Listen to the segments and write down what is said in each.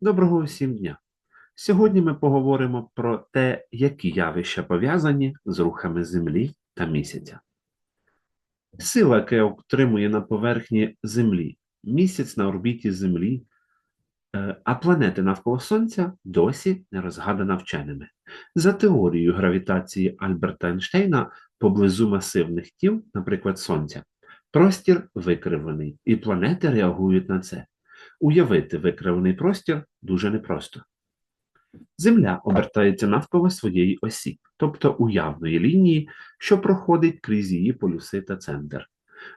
Доброго усім дня! Сьогодні ми поговоримо про те, які явища пов'язані з рухами Землі та місяця. Сила, яка утримує на поверхні Землі місяць на орбіті Землі, е, а планети навколо Сонця досі не розгадана вченими. За теорією гравітації Альберта Ейнштейна поблизу масивних тіл, наприклад, Сонця, простір викривлений, і планети реагують на це. Уявити викривлений простір дуже непросто. Земля обертається навколо своєї осі, тобто уявної лінії, що проходить крізь її полюси та центр.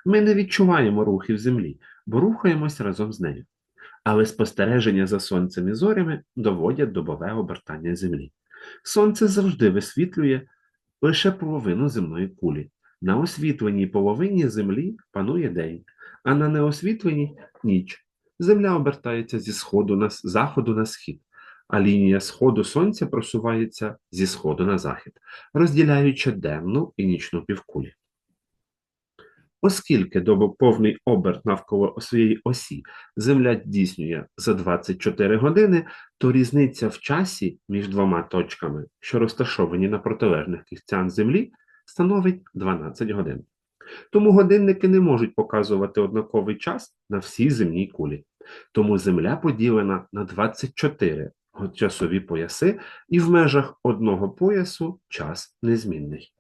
Ми не відчуваємо рухів Землі, бо рухаємось разом з нею. Але спостереження за сонцем і зорями доводять добове обертання Землі. Сонце завжди висвітлює лише половину земної кулі. На освітленій половині Землі панує день, а на неосвітленій ніч. Земля обертається зі сходу на заходу на схід, а лінія сходу сонця просувається зі сходу на захід, розділяючи денну і нічну півкулі. Оскільки добоповний оберт навколо своєї осі Земля здійснює за 24 години, то різниця в часі між двома точками, що розташовані на протилежних кінцях Землі, становить 12 годин. Тому годинники не можуть показувати однаковий час на всій земній кулі. Тому Земля поділена на 24 часові пояси, і в межах одного поясу час незмінний.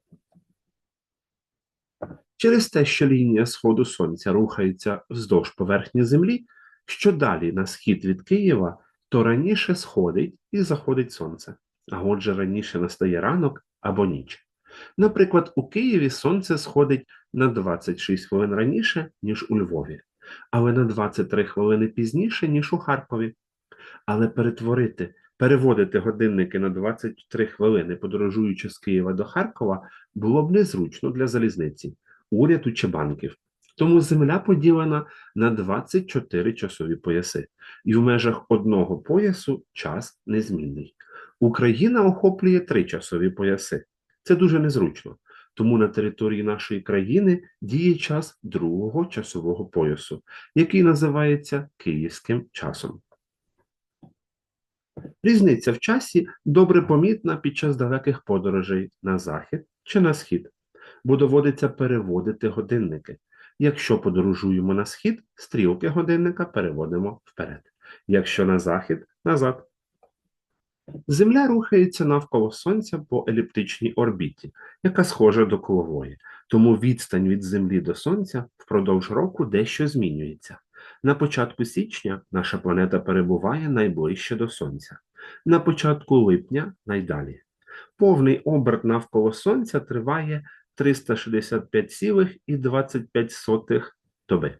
Через те, що лінія сходу Сонця рухається вздовж поверхні Землі, що далі на схід від Києва, то раніше сходить і заходить сонце, а отже раніше настає ранок або ніч. Наприклад, у Києві сонце сходить на 26 хвилин раніше, ніж у Львові, але на 23 хвилини пізніше, ніж у Харкові. Але перетворити, переводити годинники на 23 хвилини, подорожуючи з Києва до Харкова, було б незручно для залізниці, уряду чи банків. Тому Земля поділена на 24 часові пояси, і в межах одного поясу час незмінний. Україна охоплює три часові пояси. Це дуже незручно, тому на території нашої країни діє час другого часового поясу, який називається київським часом. Різниця в часі добре помітна під час далеких подорожей на захід чи на схід, бо доводиться переводити годинники. Якщо подорожуємо на схід, стрілки годинника переводимо вперед, якщо на захід назад. Земля рухається навколо Сонця по еліптичній орбіті, яка схожа до колової, тому відстань від Землі до Сонця впродовж року дещо змінюється. На початку січня наша планета перебуває найближче до Сонця, на початку липня найдалі. Повний оберт навколо Сонця триває 365,25 доби.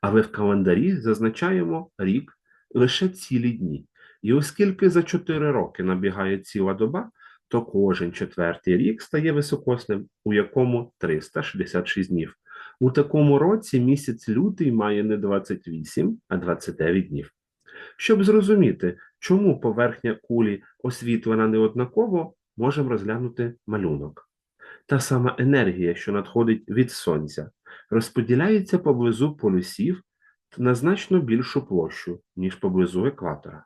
Але в календарі зазначаємо рік лише цілі дні. І оскільки за 4 роки набігає ціла доба, то кожен четвертий рік стає високосним, у якому 366 днів. У такому році місяць лютий має не 28, а 29 днів. Щоб зрозуміти, чому поверхня кулі освітлена неоднаково, можемо розглянути малюнок. Та сама енергія, що надходить від сонця, розподіляється поблизу полюсів на значно більшу площу, ніж поблизу екватора.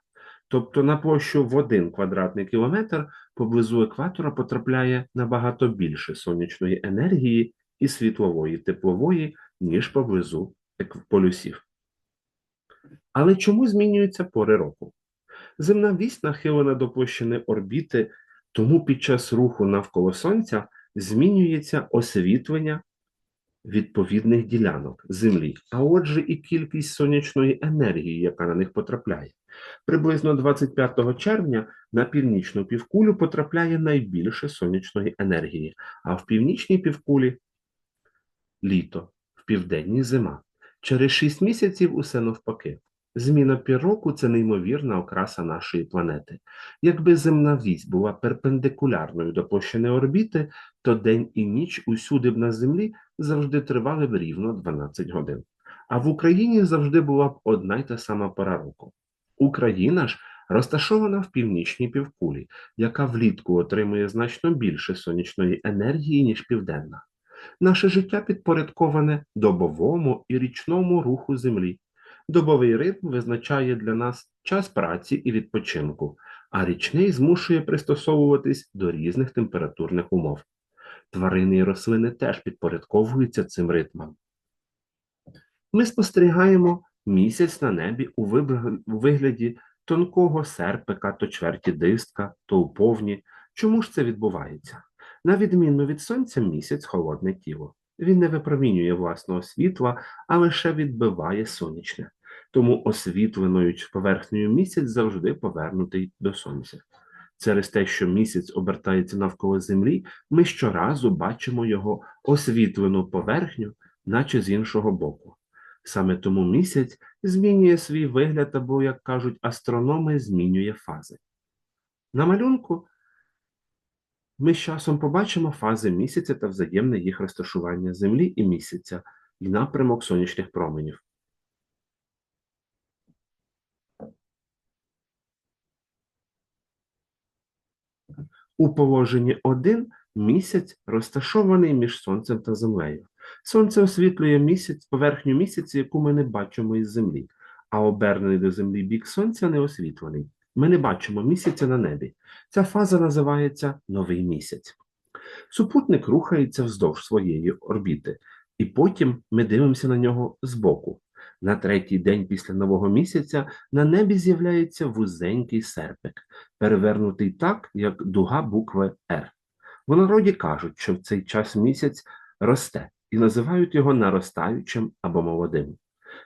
Тобто на площу в 1 квадратний кілометр поблизу екватора потрапляє набагато більше сонячної енергії і світлової, теплової, ніж поблизу полюсів. Але чому змінюються пори року? Земна вісь нахилена до площини орбіти, тому під час руху навколо Сонця змінюється освітлення відповідних ділянок Землі, а отже, і кількість сонячної енергії, яка на них потрапляє. Приблизно 25 червня на північну півкулю потрапляє найбільше сонячної енергії, а в північній півкулі літо, в південній зима. Через 6 місяців усе навпаки. Зміна пір року це неймовірна окраса нашої планети. Якби земна вісь була перпендикулярною до площини орбіти, то день і ніч усюди б на землі завжди тривали б рівно 12 годин. А в Україні завжди була б одна й та сама пора року. Україна ж розташована в північній півкулі, яка влітку отримує значно більше сонячної енергії, ніж південна. Наше життя підпорядковане добовому і річному руху Землі. Добовий ритм визначає для нас час праці і відпочинку, а річний змушує пристосовуватись до різних температурних умов. Тварини і рослини теж підпорядковуються цим ритмам. Ми спостерігаємо місяць на небі у вигляді тонкого серпика, то чверті дистка, то у повні. Чому ж це відбувається? На відміну від сонця, місяць холодне тіло. Він не випромінює власного світла, а лише відбиває сонячне. Тому освітленою поверхнею місяць завжди повернутий до сонця. Через те, що місяць обертається навколо Землі, ми щоразу бачимо його освітлену поверхню, наче з іншого боку. Саме тому місяць змінює свій вигляд або, як кажуть астрономи, змінює фази. На малюнку ми з часом побачимо фази місяця та взаємне їх розташування Землі і місяця і напрямок сонячних променів. У положенні 1 місяць розташований між сонцем та землею. Сонце освітлює місяць, поверхню місяця, яку ми не бачимо із землі, а обернений до землі бік сонця не освітлений. Ми не бачимо місяця на небі. Ця фаза називається новий місяць. Супутник рухається вздовж своєї орбіти, і потім ми дивимося на нього збоку. На третій день після нового місяця на небі з'являється вузенький серпик, перевернутий так, як дуга букви Р. В народі кажуть, що в цей час місяць росте і називають його наростаючим або молодим.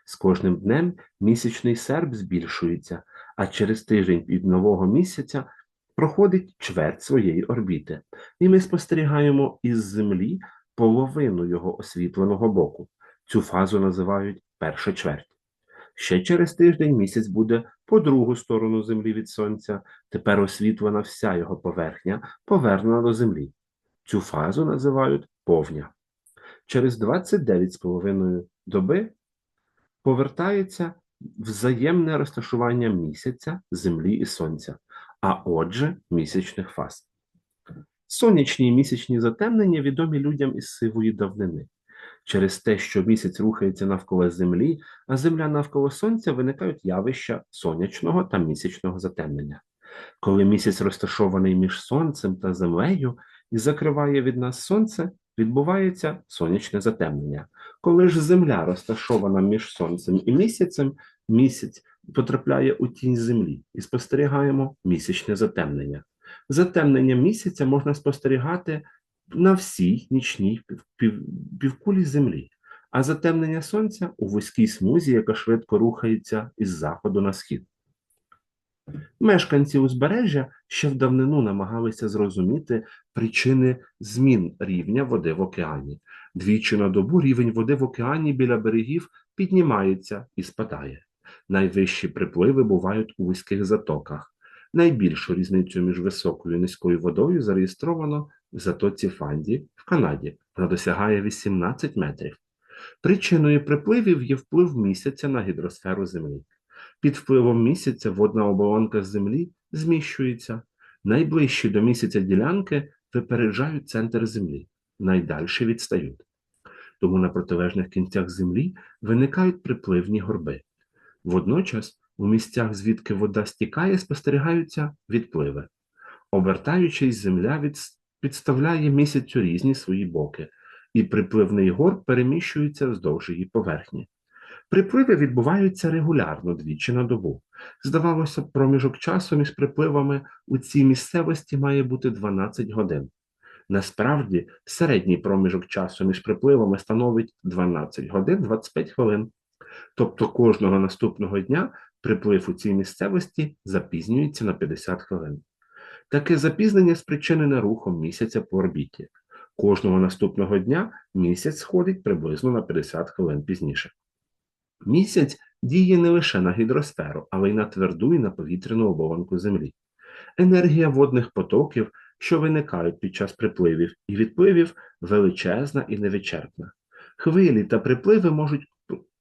З кожним днем місячний серп збільшується, а через тиждень від нового місяця проходить чверть своєї орбіти, і ми спостерігаємо із Землі половину його освітленого боку. Цю фазу називають перша чверть. Ще через тиждень місяць буде по другу сторону Землі від Сонця, тепер освітлена вся його поверхня, повернена до Землі. Цю фазу називають повня. Через 29,5 доби повертається взаємне розташування місяця, Землі і Сонця, а отже, місячних фаз. Сонячні і місячні затемнення відомі людям із сивої давнини. Через те, що місяць рухається навколо Землі, а Земля навколо Сонця виникають явища сонячного та місячного затемнення. Коли місяць розташований між Сонцем та Землею і закриває від нас Сонце, відбувається сонячне затемнення. Коли ж Земля розташована між Сонцем і місяцем, місяць потрапляє у тінь Землі і спостерігаємо місячне затемнення. Затемнення місяця можна спостерігати на всій нічній пів- пів- півкулі Землі, а затемнення сонця у вузькій смузі, яка швидко рухається із заходу на схід. Мешканці узбережжя ще в давнину намагалися зрозуміти причини змін рівня води в океані. Двічі на добу рівень води в океані біля берегів піднімається і спадає. Найвищі припливи бувають у вузьких затоках. Найбільшу різницю між високою і низькою водою зареєстровано в затоці Фанді в Канаді. Вона досягає 18 метрів. Причиною припливів є вплив місяця на гідросферу Землі. Під впливом місяця водна оболонка Землі зміщується. Найближчі до місяця ділянки випереджають центр Землі, найдальші відстають. Тому на протилежних кінцях Землі виникають припливні горби. Водночас у місцях, звідки вода стікає, спостерігаються відпливи. Обертаючись, Земля підставляє місяцю різні свої боки, і припливний горб переміщується вздовж її поверхні. Припливи відбуваються регулярно двічі на добу. Здавалося проміжок часу між припливами у цій місцевості має бути 12 годин. Насправді, середній проміжок часу між припливами становить 12 годин 25 хвилин. Тобто кожного наступного дня приплив у цій місцевості запізнюється на 50 хвилин. Таке запізнення спричинене рухом місяця по орбіті. Кожного наступного дня місяць сходить приблизно на 50 хвилин пізніше. Місяць діє не лише на гідросферу, але й на тверду і на повітряну оболонку Землі. Енергія водних потоків, що виникають під час припливів і відпливів, величезна і невичерпна. Хвилі та припливи можуть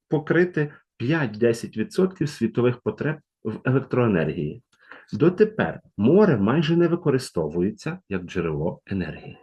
покрити 5-10% світових потреб в електроенергії. Дотепер море майже не використовується як джерело енергії.